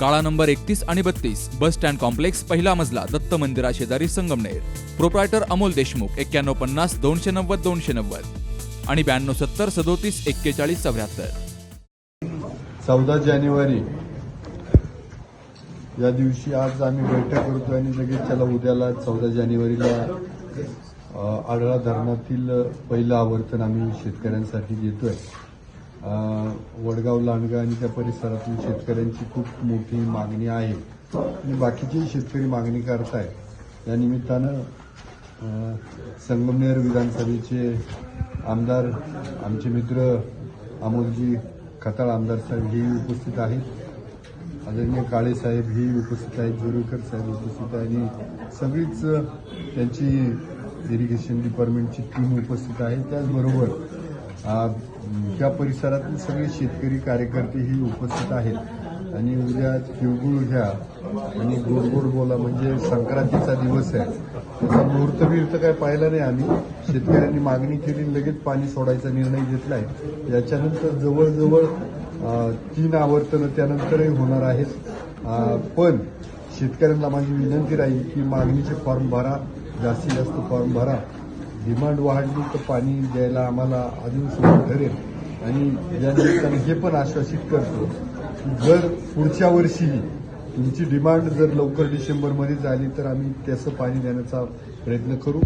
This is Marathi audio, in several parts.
काळा नंबर एकतीस आणि बत्तीस बस स्टँड कॉम्प्लेक्स पहिला मजला दत्त मंदिरा शेजारी संगमनेर. प्रोप्रायटर अमोल देशमुख एक्क्याण्णव पन्नास दोनशे नव्वद दोनशे नव्वद. आणि ब्याण्णव सत्तर सदोतीस एक्केचाळीस चौऱ्याहत्तर. चौदा जानेवारी. या दिवशी आज आम्ही बैठक करतो आणि लगेच त्याला उद्याला चौदा जानेवारीला आढळा धरणातील पहिलं आवर्तन आम्ही शेतकऱ्यांसाठी देतोय वडगाव लांडगा आणि त्या परिसरातील शेतकऱ्यांची खूप मोठी मागणी आहे. आणि बाकीचेही शेतकरी मागणी करताय या निमित्तानं संगमनेर विधानसभेचे आमदार आमचे मित्र अमोलजी खताळ आमदार साहेब हेही उपस्थित आहेत. आदरणीय काळे साहेब हे उपस्थित आहेत जोरेकर साहेब उपस्थित आहे आणि सगळीच त्यांची इरिगेशन डिपार्टमेंटची टीम उपस्थित आहे. त्याचबरोबर त्या परिसरातील सगळे शेतकरी कार्यकर्तेही उपस्थित आहेत. आणि उद्या तिळगुळ घ्या आणि गोड गोड बोला म्हणजे संक्रांतीचा दिवस आहे. त्याचा मुहूर्त बिहूर्त काय पाहिला नाही आम्ही. शेतकऱ्यांनी मागणी केली लगेच पाणी सोडायचा निर्णय घेतलाय. याच्यानंतर जवळजवळ तीन आवर्तनं त्यानंतरही होणार आहेत. पण शेतकऱ्यांना माझी विनंती राहील की मागणीचे फॉर्म भरा जास्तीत जास्त फॉर्म भरा. डिमांड वाढली तर पाणी द्यायला आम्हाला अजून सुरू ठरेल. आणि या निमित्ताने हे पण आश्वासित करतो जर पुढच्या वर्षीही तुमची डिमांड जर लवकर डिसेंबरमध्ये झाली तर आम्ही त्याचं पाणी देण्याचा प्रयत्न करू.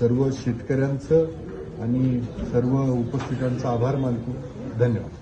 सर्व शेतकऱ्यांचं आणि सर्व उपस्थितांचा आभार मानतो. धन्यवाद.